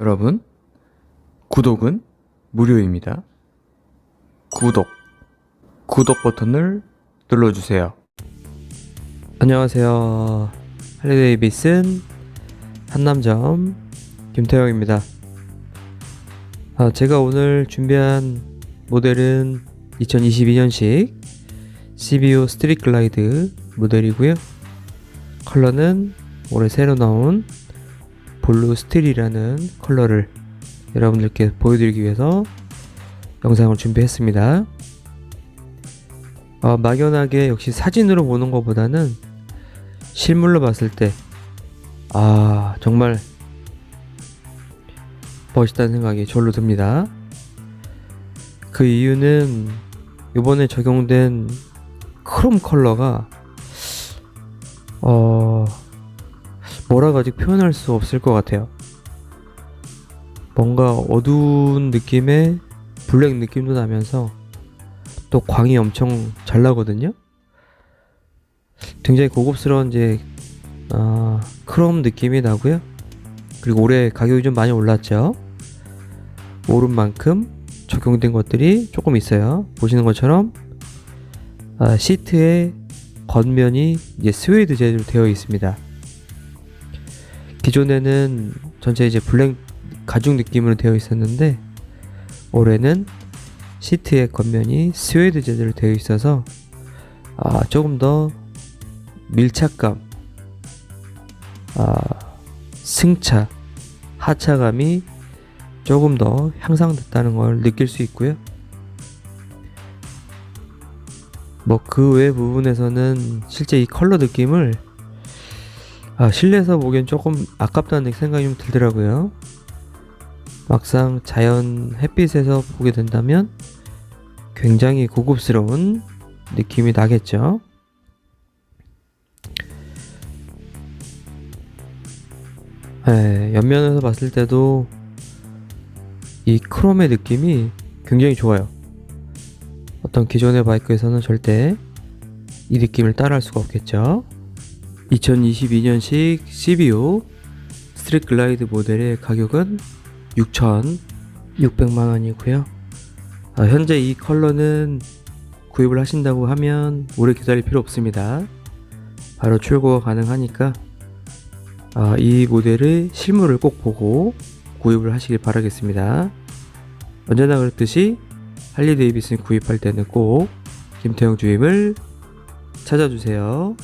여러분, 구독은 무료입니다. 구독, 구독 버튼을 눌러주세요. 안녕하세요. 할리데이비슨 한남점 김태형입니다. 아, 제가 오늘 준비한 모델은 2022년식 CBO 스트릿 글라이드 모델이고요. 컬러는 올해 새로 나온 블루 스틸이라는 컬러를 여러분들께 보여드리기 위해서 영상을 준비했습니다. 어, 막연하게 역시 사진으로 보는 것보다는 실물로 봤을 때, 아, 정말 멋있다는 생각이 절로 듭니다. 그 이유는 이번에 적용된 크롬 컬러가, 어, 뭐라고 아직 표현할 수 없을 것 같아요. 뭔가 어두운 느낌의 블랙 느낌도 나면서 또 광이 엄청 잘 나거든요. 굉장히 고급스러운 이제 아, 크롬 느낌이 나고요. 그리고 올해 가격이 좀 많이 올랐죠. 오른 만큼 적용된 것들이 조금 있어요. 보시는 것처럼 아, 시트의 겉면이 이제 스웨이드 재질로 되어 있습니다. 기존에는 전체 이제 블랙 가죽 느낌으로 되어 있었는데 올해는 시트의 겉면이 스웨이드 재질로 되어 있어서 아, 조금 더 밀착감, 아, 승차, 하차감이 조금 더 향상됐다는 걸 느낄 수 있고요. 뭐 그 외 부분에서는 실제 이 컬러 느낌을 아, 실내에서 보기엔 조금 아깝다는 생각이 좀 들더라고요. 막상 자연 햇빛에서 보게 된다면 굉장히 고급스러운 느낌이 나겠죠. 네, 옆면에서 봤을 때도 이 크롬의 느낌이 굉장히 좋아요. 어떤 기존의 바이크에서는 절대 이 느낌을 따라할 수가 없겠죠. 2022년식 CBO 스트릿 글라이드 모델의 가격은 6,600만 원이고요. 아, 현재 이 컬러는 구입을 하신다고 하면 오래 기다릴 필요 없습니다. 바로 출고가 가능하니까 아, 이 모델의 실물을 꼭 보고 구입을 하시길 바라겠습니다. 언제나 그렇듯이 할리 데이비슨 구입할 때는 꼭 김태형 주임을 찾아주세요.